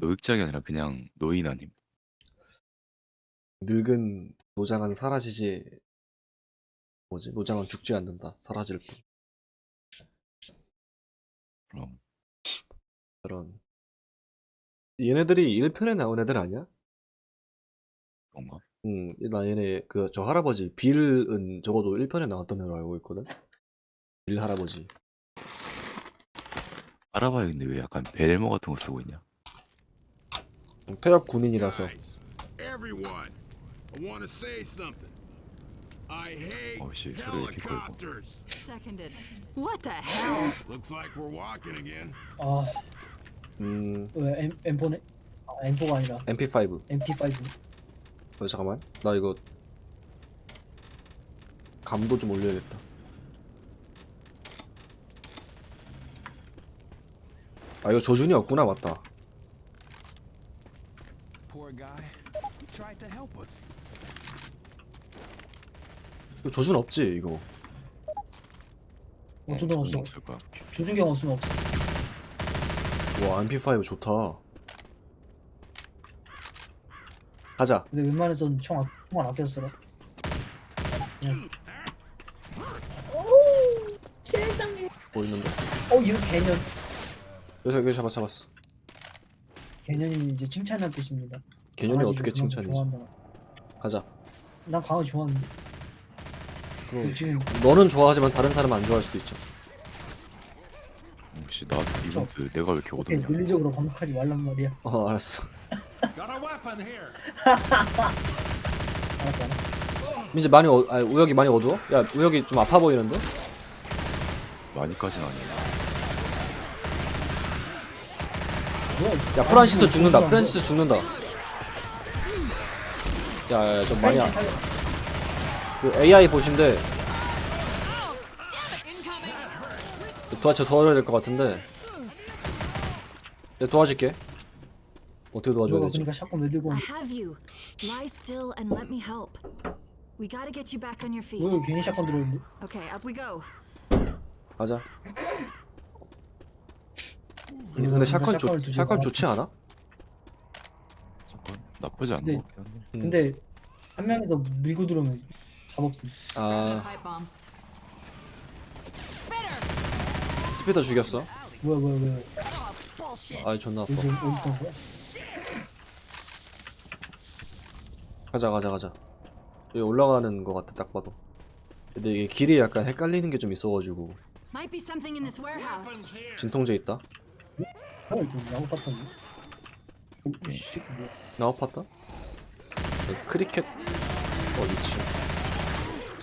노획장이 아니라 그냥 노인 아님. 늙은 노장은 사라지지 뭐지? 노장은 죽지 않는다. 사라질 뿐. 그럼 그런 얘네들이 1편에 나온 애들 아니야? 그런가? 응, 나 얘네 그 저 할아버지 빌은 적어도 1편에 나왔던 애로 알고 있거든. 빌 할아버지. 알아봐요. 근데 왜 약간 베레모 같은 거 쓰고 있냐? 응, 퇴役 군인이라서 Oh, shit, 소리 왜 이렇게 크고. Seconded. What the hell? Looks like we're walking again. 아, 음, 왜 M, M4네? 아, M4가 아니라 MP5. MP5. 어, 잠깐만. 나 이거 감도 좀 올려야겠다. 아, 이거 조준이 없구나. 맞다. Poor guy. He tried to help us. 이거 조준 없지, 이거. 어쩌다 없어. 없을 거야. 조준경 없으면 없어. 와, MP5 좋다. 가자. 근데 웬만해선 총, 아, 총알 써라. 그냥. 오, 세상에. 보이는데? 어, 이거 개년. 여기서 여기 잡았어, 잡았어. 개년이 이제 칭찬할 뜻입니다. 개념이 강아지 어떻게 칭찬이지? 좋아한다. 가자. 난 강아지 좋아하는데. 그럼 지금 너는 좋아하지만 다른 사람은 안 좋아할 수도 있죠. 혹시 나 이벤트 내가 왜 이렇게 그렇게 얻었냐? 논리적으로 반박하지 말란 말이야. 어, 알았어. Got a weapon here. 알았어, 알았어. 이제 많이 어, 아, 우혁이 많이 어두워? 야, 우혁이 좀 아파 보이는데? 많이까지는 아니야. 뭐야? 야, 프란시스 아, 죽는다. 프란시스 죽는다. 야, 야, 좀 많이 아, 살려. 그 AI 보신데. 도와줘 도와줘야 될 것 같은데. 내가 도와줄게. 어떻게 도와줘야 너가 되지? 그러니까 샷건 왜 들고 I have you. Lie still and let me help. We gotta get you back on your feet. 너 괜히 샷건 들어있는데? Okay, up we go. 가자. 근데 샷건 좋 샷건 마. 좋지 않아? 나쁘지 않은 네. 것 같긴 한데. 음. 근데 한 명이 더 밀고 들어오면 잡없음. 아, Pipe bomb. Spitter. 스피더 죽였어. 뭐야 뭐야 뭐야. Oh, bullshit. 아, 존나 아파. 어디 거야? 가자, 가자, 가자. 여기 올라가는 것 같아, 딱 봐도. 근데 이게 길이 약간 헷갈리는 게 좀 있어가지고 Might be something in this warehouse. 진통제 있다. 어 이거 야구 파탄 이? 나우 파다? 크리켓 어 미치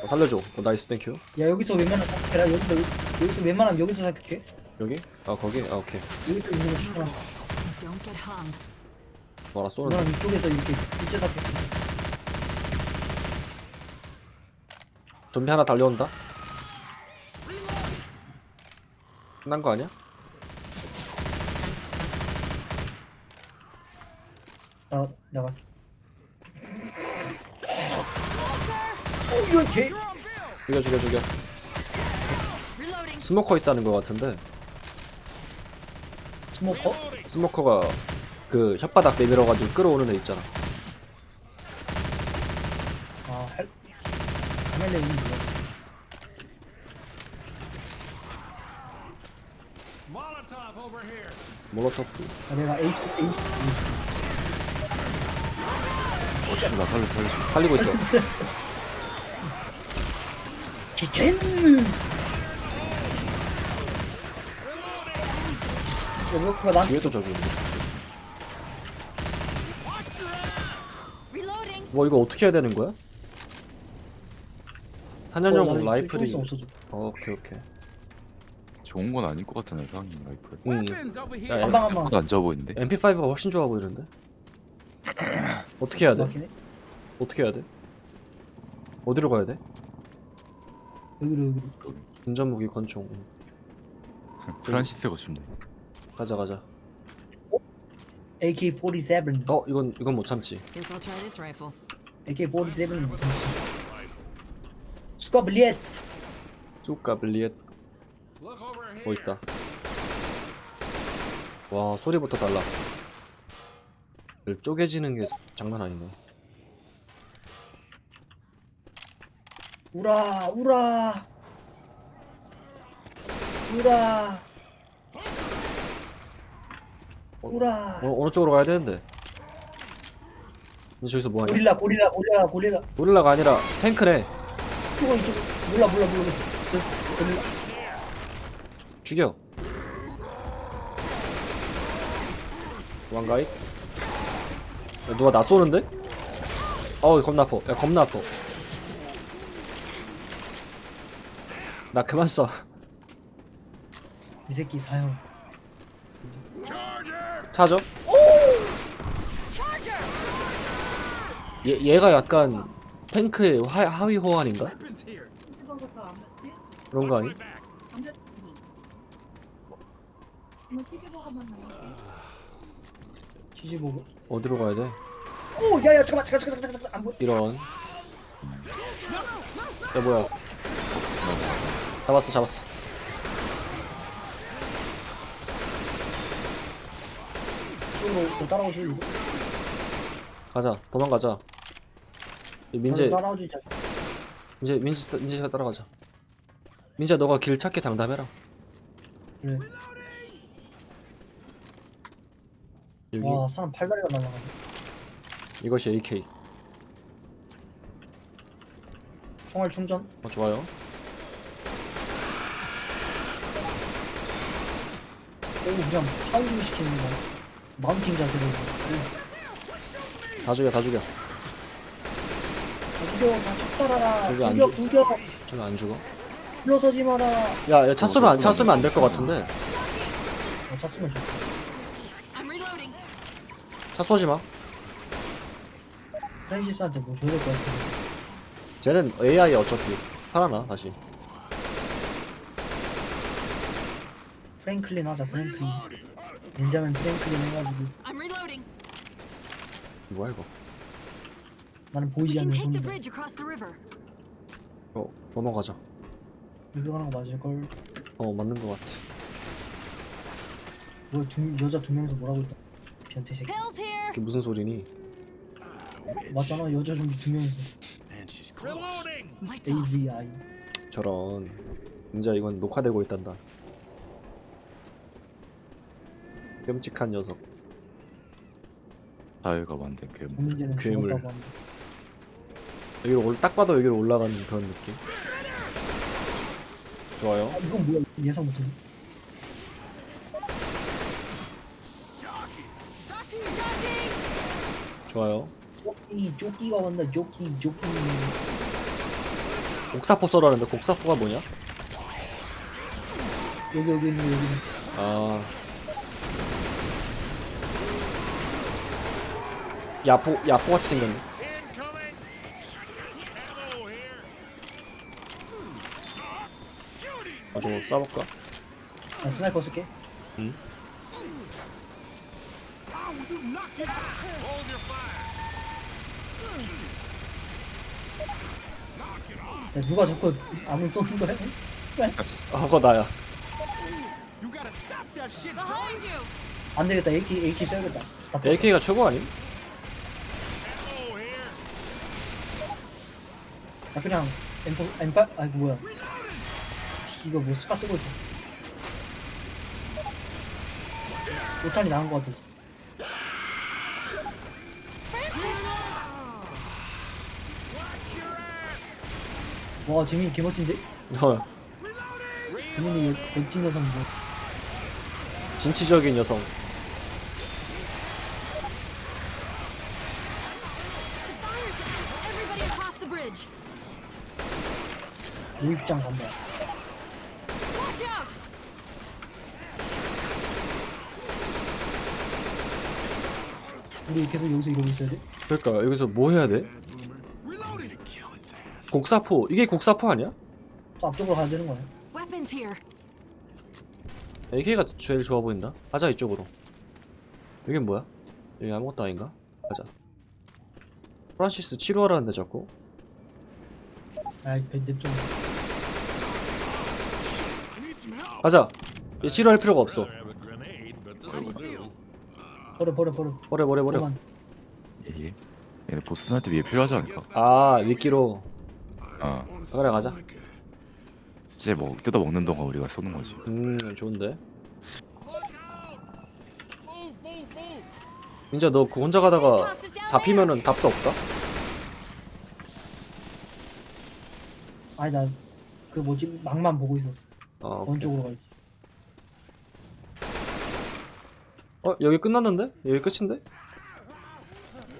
어, 살려줘 어, 나이스 땡큐 야 여기서 웬만하면 사격해라. 여기서 여기서 웬만하면 여기서 사격해. 여기? 아 거기? 아 오케이 여기서 있는 거 추구나. Don't get hung. 와라 쏘는데 너랑 이쪽에서 이렇게 일제 사격. 좀비 하나 달려온다 끝난 거 아니야? 나 나갈게. 어 이거 개. 죽여 죽여 죽여. 스모커 있다는 거 같은데 스모커? 스모커가 그 혓바닥 내밀어가지고 끌어오는 애 있잖아 아 할. 하멜레 있는 here. 몰로토프 아, 내가 에이스 에이스. 어, 나 살려 살려. 살리고 있어 겐. 여기가 난 뒤에도 저기 있네 Reloading. 뭐 이거 어떻게 해야 되는 거야? 사냥용 라이플이. 어, 오케이 오케이 좋은 건 아닐 것 같은 애상 라이플. 음 here. 야, 한방 한방. 하나도 안 좋아 보이는데. MP5가 훨씬 좋아 보이는데? 어떻게 해야 돼? 막히네. 어떻게 해야 돼? 어디로 가야 돼? 여기로 여기로. 전자무기 권총 응. 프란시스가 춥네. 가자 가자 AK-47. 어 이건 이건 못 참지 Guess I'll try this rifle. AK-47은 못하지. 수가 블리엣. 쭈까 블리엣 over here. 뭐 있다 와 소리부터 달라 쪼개지는 게 장난 아니네. 우라 우라 우라 우라 어, 어느 쪽으로 가야 되는데? 근데 저기서 뭐하냐? 고릴라 고릴라 고릴라 고릴라 고릴라가 아니라 탱크네. 이거 이쪽 몰라 몰라 몰라 저 고릴라 죽여. 왕가이? 야, 누가 나 쏘는데? 어우 겁나 아파. 야 겁나 아파. 나 그만 쏴. 이 새끼 사형 차죠? 얘 얘가 약간 탱크의 하, 하위 호환인가? 그런 거 아니? 치즈버거 어디로 가야 돼? 오 야야 잠깐만 잠깐 잠깐 잠깐 잠깐 안 보여 이런. 야 뭐야? 잡았어 잡았어. 너 따라오지 이거 가자 도망가자. 이 민재 저를 따라오지 자 민재 민재 민재가 따라가자. 민재 너가 길 찾기 당담해라. 그래 여기 와 사람 팔다리가 날아가네 이것이 AK. 총알 충전 어 좋아요. 오 그냥 파운딩 시키는 거 마운팅 자세로 다 죽여 다 죽여. 다 죽여 다안 구겨 죽- 구겨 저기 안 죽어. 물러서지 마라 야차 쏘면 안, 차 쏘면 안 될 것 같은데. 어, 찼으면 좋겠다 reloading. 차 쏘지 마. 프랜시스한테 뭐 줘야 될 것 같은데 쟤는 AI 어차피 살아나 다시. 프랭클린 하자 프랭클린 벤자민 프랭클린 해가지고 I'm reloading. 뭐야 이거? 나는 We 보이지 can 않는 take the 손이다 bridge across the river. 어 넘어가자. 이렇게 가는 거 맞을걸 어 맞는 것 같아. 뭐 두, 여자 두 명이서 뭐라고 있다 변태 새끼 Pills here. 그게 무슨 소리니? 맞잖아 여자 좀비 두 명이서 Reloading! Lights off. AVI 저런. 진짜 이건 녹화되고 있단다. 끔찍한 녀석. 사회가 만든 괴물. 괴물. 죽었다고 한다 여기로 올, 딱 봐도 여기로 올라가는 그런 느낌. 좋아요. 아 이건 뭐야 예상 못했네 좋아요. 조끼 조끼가 왔다 조끼 조끼 곡사포 쏘라는데 곡사포가 뭐냐? 여기 여기 있는 여기 아. 야포 야포 같이 생겼네. Incoming! Ammo here! Shooting! 아 저거 쏴볼까? 나 스나이퍼 쓸게 응? Hold your fire! 야 누가 자꾸 아무 쏘는 거야? 아 그거 나야. You gotta stop that shit! Behind you. 안 되겠다 AK AK 써야겠다 나 또- AK가 최고 아님? 나 그냥 M4 M8 아이고 뭐야 이거 뭐 스카 쓰고 있어 오탄이 나은 것 같아 와 재민이 개멋진데? 어, 재민이 멋진 녀석 뭐 진취적인 여성. Fires. Everybody across the bridge. 우입장 간다 Watch out. 우리 계속 여기서 이러고 있어야 돼? 그러니까 여기서 뭐 해야 돼? Reloading! Kill its ass. 곡사포 이게 곡사포 아니야? 또 앞쪽으로 가야 되는 거야 Weapons here. AK가 제일 좋아 보인다. 가자 이쪽으로. 여긴 뭐야? 여기 아무것도 아닌가? 가자. 프란시스 치료하라는데 자꾸. 아이 some help! 가자. 얘 치료할 필요가 없어. 버려 버려 버려 버려 버려 버려. 그만 예. 얘네 보스 스나이트 위에 필요하지 않을까? 아 미끼로 어. 그래 가자 이제 뭐 뜯어 먹는 동안 우리가 쏘는 거지. 음 좋은데 민자 너 그 혼자 가다가 잡히면은 답도 없다? 아니 나 그 뭐지 막만 보고 있었어. 아 어느 오케이 쪽으로 갈지. 어 여기 끝났는데? 여기 끝인데?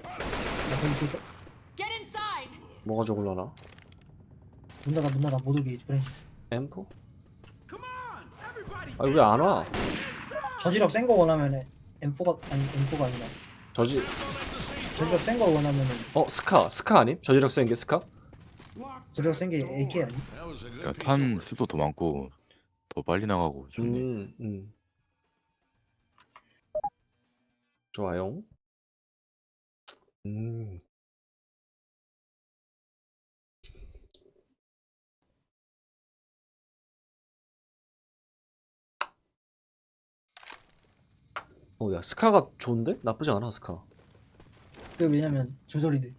나 거기 있을 거. Get inside! 뭐가 죽을라나? 문 닫아 문 닫아 못 오게 브랜시스. M4? Come on, everybody. 아왜안 와? 저지력 센 거 원하면은 M4가 아니 M4가 아니라 저지 저지력 센 거 원하면은 어 스카 스카 아님? 저지력 센 게 스카? 저지력 센 게 AK 아니? 그러니까 piece 탄 수도 더 많고 더 빨리 나가고 좋네. 음, 음. 좋아요. 음. 어, 야, 스카가 좋은데? 나쁘지 않아, 스카. 그 왜냐면 조절이 돼.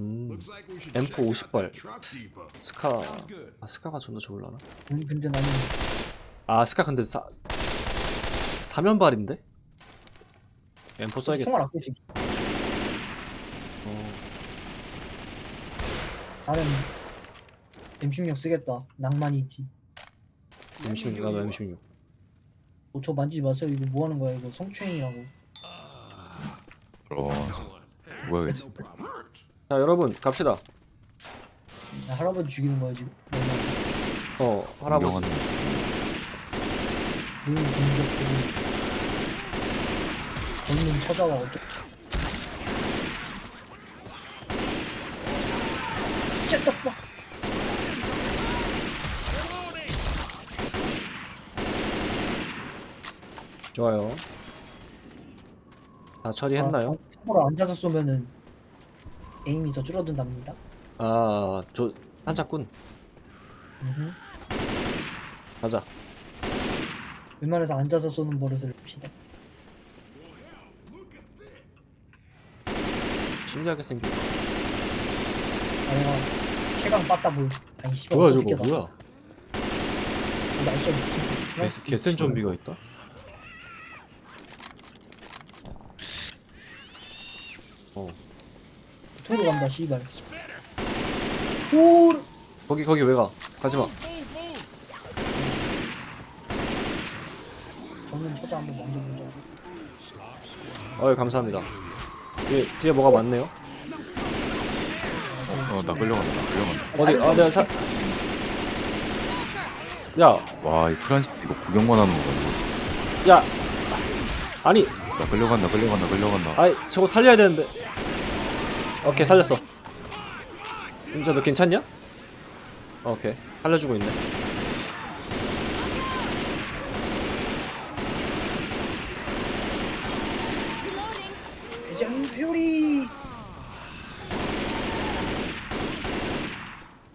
음, Looks like we should M4 check out 50 that 발. truck depot. 스카. Sounds good. 아, 스카가 좀 더 좋을라나? 음, 근데 나는 아, 스카 근데 사, 사면발인데? M4 써야겠다. 총알 아끼지. 어. 나는 M16 쓰겠다. 낭만이 있지. M16, 나도 M16. 어, 저 만지지 마세요. 이거 뭐 하는 거야? 이거 성추행이라고. No problem. Hurt. 자, 여러분, 갑시다. 나 할아버지 죽이는 거야 지금. 어, 할아버지. 인정하는 눈을 공격되고 젊은 찾아와 어떻게? 진짜 좋아요. 다 처리했나요? 참고로 앉아서 쏘면은 에임이 더 줄어든답니다. 아, 저 한자꾼 음흠. 가자. 웬만해서 앉아서 쏘는 버릇을 봅시다. 신기하게 생긴. 아 내가 최강 빠따 보여. 아니 씨발 뭐야 저 저거 뭐야? 날짜 개센 좀비가 있다. 토로 간다 씨발. 토르. 거기 거기 왜 가? 가지 마. 저는 찾아 한번 만져보자. 어이 감사합니다. 뒤에 뒤에 뭐가 많네요. 어 나 끌려간다. 나 끌려간다. 어디? 아 내가 사. 야, 와 이 프란스 이거 구경만 하는 거야. 야. 아니, 나 끌려간다. 끌려간다. 끌려간다. 아이 저거 살려야 되는데. 오케이 살렸어. 임자 너 괜찮냐? 오케이 살려주고 있네. 회오리.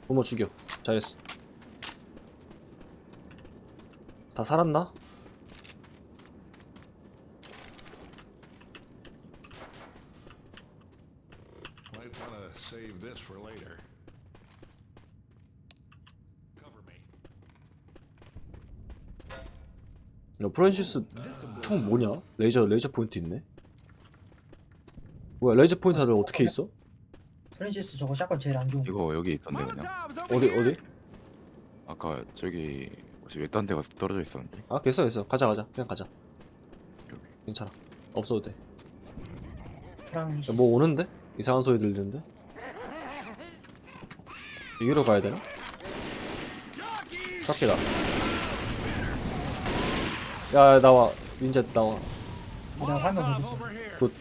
부모 죽여. 잘했어. 다 살았나? Might want to save this for later. Cover me. 야 프란시스 총 뭐냐? 레이저 레이저 포인트 있네. 뭐야 레이저 포인트 다들 어떻게 있어? 프랜시스 저거 샷건 제일 안 좋은 거. 이거 여기 있던데 그냥. 어디 어디? 아까 저기 혹시 외딴 데가 떨어져 있었는데. 아 됐어 됐어 가자 가자 그냥 가자. 여기. 괜찮아 없어도 돼. 프랑시스. 야, 뭐 오는데? 이상한 소리 들리는데? 여기로 가야 되나? 찾기다. 야 야, 나와 민재 나와 화면 보고 굿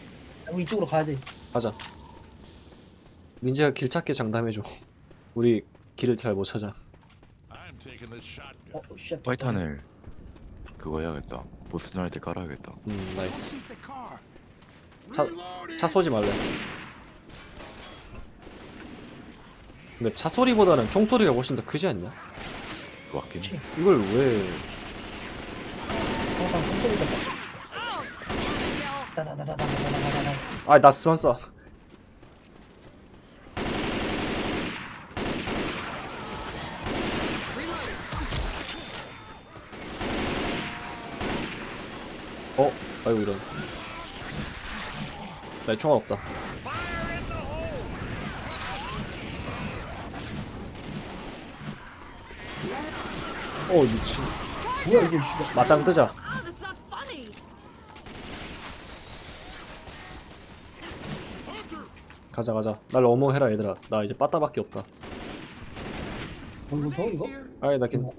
있어. 이쪽으로 가야 돼. 가자. 민재가 길 찾기 장담해줘. 우리 길을 잘 못 찾아. 어, 쉣. 파이탄을 그거 해야겠다. 보스 전할 때 깔아야겠다. 음 나이스. 차. 차 쏘지 말래. 근데 차 소리보다는 총 소리가 훨씬 더 크지 않냐? 맞긴. 해. 이걸 왜? 아이 나 수완 써 어? 아이고 이런. 나 총알 없다. 어 미친. 뭐야 이게 맞짱 뜨자. 가자 가자 날 어머해라 얘들아 나 이제 빠따밖에 없다 어 이거 저 이거? 아니 나 괜...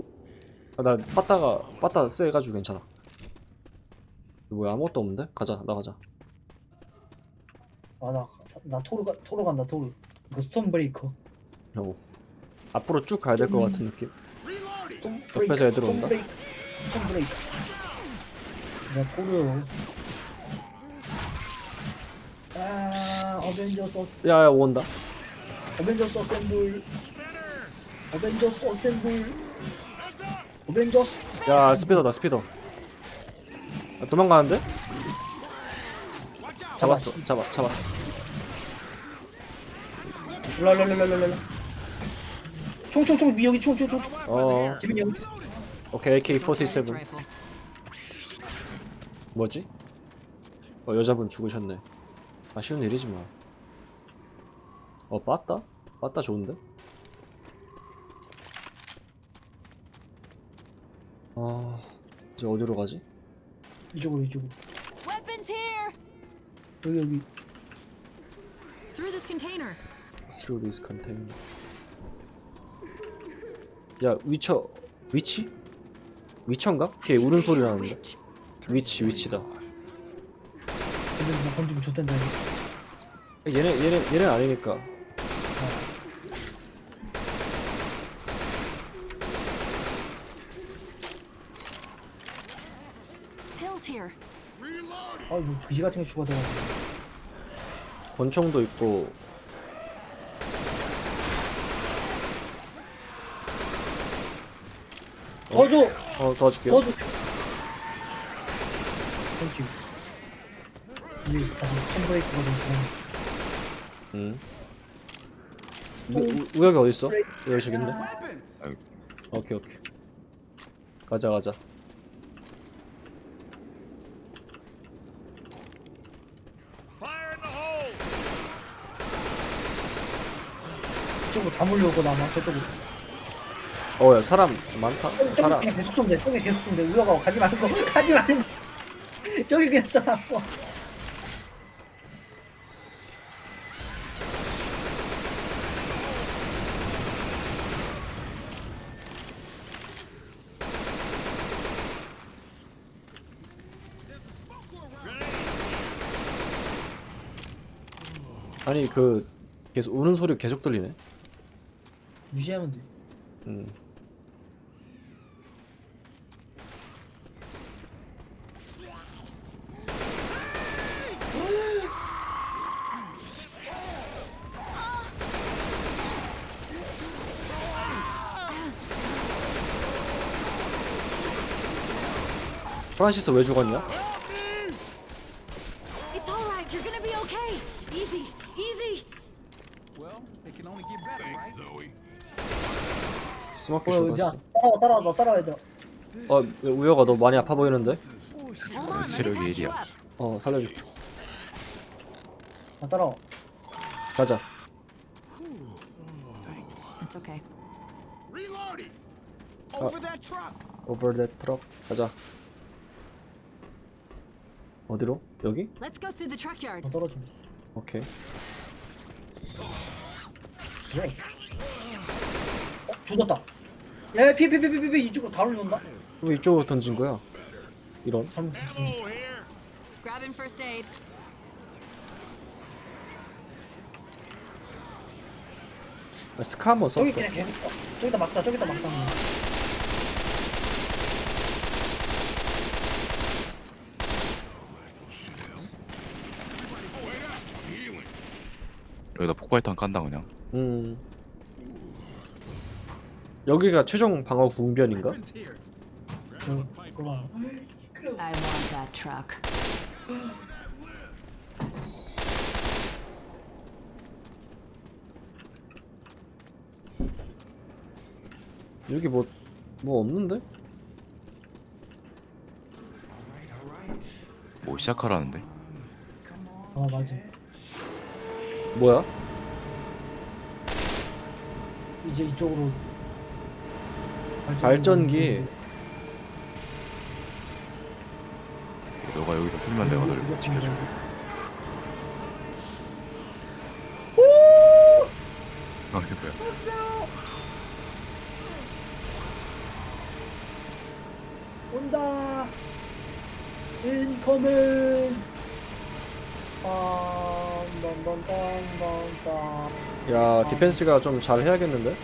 아, 나 빠따가 빠따 세가지고 괜찮아 뭐야 아무것도 없는데? 가자 나가자 아나 나 토르 가 토르 간다 토르 이거 스톤 브레이커 어. 앞으로 쭉 가야 될 것 같은 느낌. 스톤 옆에서 애들 온다. 스톤 브레이커 스톤 브레이커 나 토르 아 어벤져스 어스- 야야 온다. 어벤져스 어셈블 어벤져스 어셈블 어벤져스 야 스피더다 스피더. 아, 도망가는데? 잡았어 잡아 잡았어. 랄랄랄랄랄라. 총총총 미 여기 총총총 어. 지민 오케이 AK47. 뭐지? 어 여자분 죽으셨네. 아쉬운 일이지만 어 빠따? 빠따 좋은데? 아 이제 어디로 가지? 이쪽으로 이쪽으로 Weapons here. 여기 여기 Through this container. Through this container 야 위쳐 위치? 위쳐인가? 걔 울음 소리 나는데 위치 위치다 근데 나 건드면 좋단다 이거. 얘네 얘네 얘네 아니니까 Pills here. Reloading. 아 이거 그지 같은 게 죽어들어가지고 권총도 있고 더줘 어 도와줄게요 더줘 땡큐 좀응 우, 우, 우혁이 어딨어? 여기 저기 있네. 오케이 오케이 가자 가자 이쪽으로 다 몰려오고 나마 저쪽으로. 어 야 사람 많다? 저기 사람. 그냥 계속 쏜대 저기 계속 쏜대 우여가 가지 말고 가지 말고 저기 그냥 쏴. 아니 그 계속 우는 소리 계속 들리네 무시하면 돼 음. 프란시스 왜 죽었냐? 스모키 어, 야 죽었어 따라와 따라와 너 따라와야 돼 어 우혁아 너 많이 아파 보이는데? 체력이 patch you 일이야. up. 어 살려줄게 나 따라와 가자 It's okay. Reloading. Over that truck. over that truck 가자 어디로? 여기? Let's go through the truck yard. 너 떨어져 오케이 그래 어? 조졌다 야 피해 피해 피해 피해 이쪽으로 다 올려온다 왜 이쪽으로 던진 거야? 이런. Grabbing first aid. 아, 스카 한번 써 저기 그냥 계속 쏴 저기다 막 쏴, 저기다 막 쏴. Wait up. Healing. 여기다 폭발탄 깐다 그냥. 음 여기가 최종 방어 I want that truck. 여기 뭐 뭐 없는데? 뭐 시작하라는데? 아 맞아 뭐야? 이제 이쪽으로 발전기. 너가 여기서 쓰면 내가 너를 지켜줄게. 아 이게 뭐야? 온다 인커밍 빰빰빰빰빰 야 디펜스가 좀 잘 해야겠는데?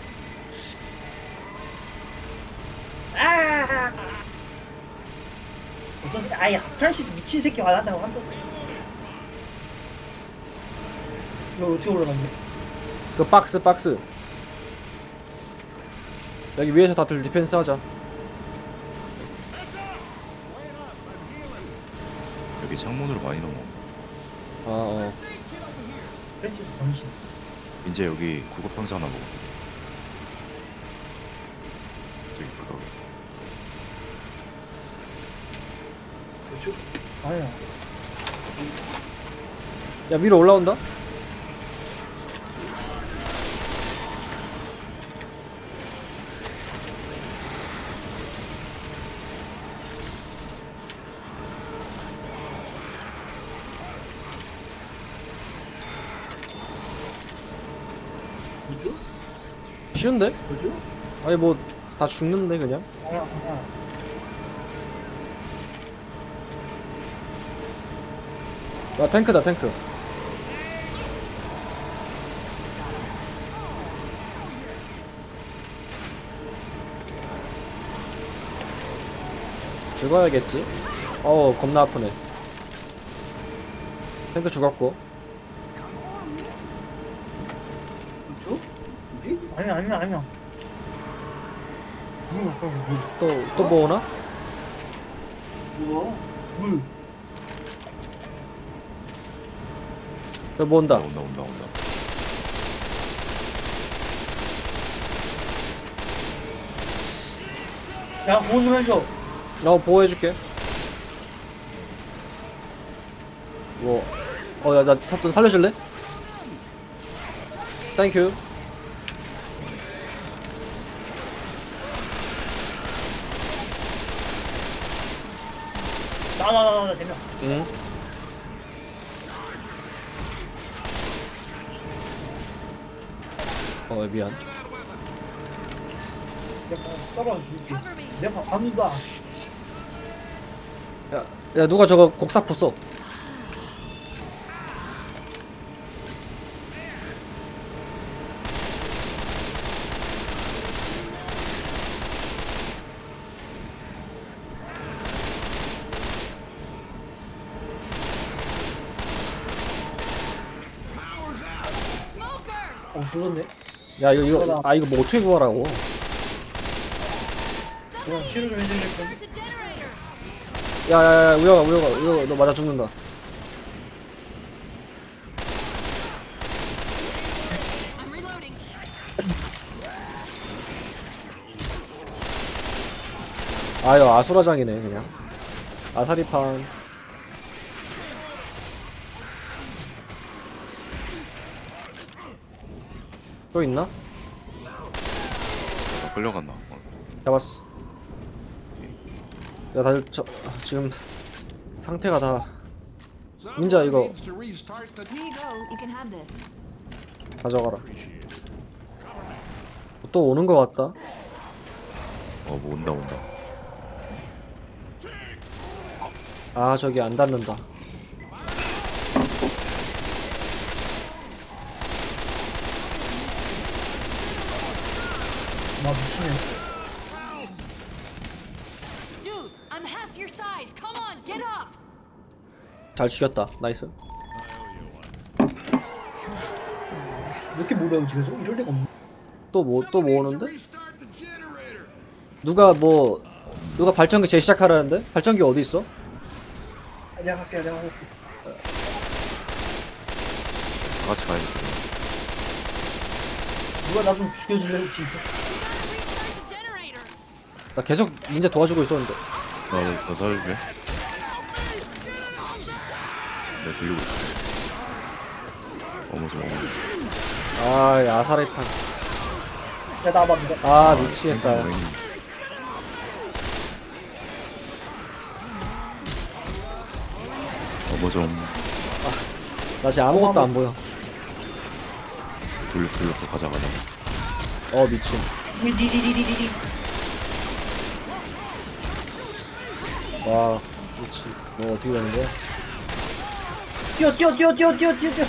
어떤 새끼 아예 프란시스 미친 새끼 와한다고 한번. 이거 어떻게 올라갔네 그 박스 박스. 여기 위에서 다들 디펜스 하자. 여기 창문으로 많이 넘어. 아어. 프란시스 병신 이제 여기 구급 상자 하나 먹어. 저기 구석에. 그렇죠? 아니야 야 위로 올라온다? 쉬운데? 뭐죠? 아니 뭐 다 죽는데 그냥? 아니야 아 니야 야 탱크다 탱크 죽어야겠지? 어우 겁나 아프네 탱크 죽었고 뭐죠? 뭐지? 아니야 아니야 아니야 뭐 아까 뭐또또 뭐 오나? 뭐야? 물 여기 뭐 온다 온다 온다 온다. 야, 보호 좀 해줘. 어 보호해줄게 뭐 어 야 나 사돈 살려줄래? 땡큐 나, 나, 나, 나, 되면. 응 어, 미안. 내가. Cover me. 내가 갑니다. 야, 야, 누가 저거 곡사포 써? 어, 불렀네. 야, 이거, 이거, 아, 이거 뭐 어떻게 구하라고? 그냥 치료 좀 해주실 분. Start the generator. 야, 야, 야, 우영아, 우영아, 우영아, 너 맞아 죽는다. 아유, 아수라장이네, 그냥. 아사리판. 또 있나? 나 끌려갔나? 어. 잡았어. 야, 다들 저 아, 지금 상태가 다 민자 이거 Needs to restart the Here you go. You can have this. 가져가라. 또 오는 것 같다. 어 뭐 온다 온다. 아, 저기 안 닿는다. 와, 미치네. Dude, I'm half your size. Come on, get up. 잘 죽였다. 나이스. 왜 이렇게 모르고 지금 이럴 리가 없네. 또뭐또뭐 generator. 누가 뭐 누가 발전기 재시작하라는데? 발전기 어디 있어? 아, 내가 갈게, 내가 갈게. 다 같이 가야지. 누가 나 좀 죽여줄래, 혹시? We gotta restart the generator. 나 계속 민재 도와주고 있었는데. 나나 살려줄래? 내가 돌리고 있어. 어머 좀 어머. 아이 아사리판 야 나봐 믿어 아 미치겠다 왜 있니? 어머 좀나 지금 아무것도 안 보여 돌렸어 돌렸어 가자 가자. 어 미친 디디디디디디 와 미친 뭐 어떻게 되는 거야? 뛰어 뛰어 뛰어 뛰어 뛰어 뛰어 뛰어.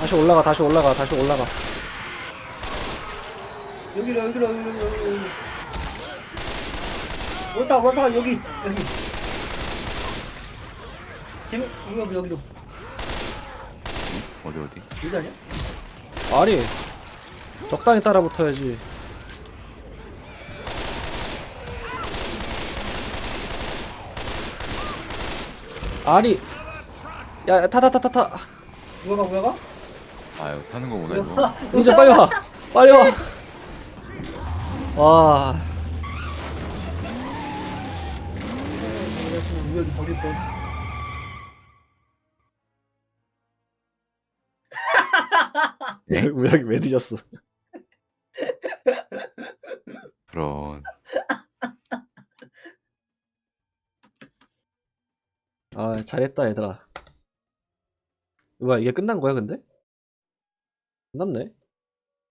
다시 올라가 다시 올라가 다시 올라가. 여기로 여기로 여기로 여기로 여기로. 그렇다 여기 여기. 재미 여기 여기로. 어디 어디? 여기 아니야? 아니. 적당히 따라 붙어야지 아니 야타타타타타 뭐야 가 뭐야 가? 아유 타는 거구나 이거. 이제 빨리 와 빨리 와 와, 왜 여기 버릴 뻔 네? 우혁이 왜 늦었어? 그런. 아, 잘했다, 얘들아. 뭐야, 이게 끝난 거야, 근데? 끝났네?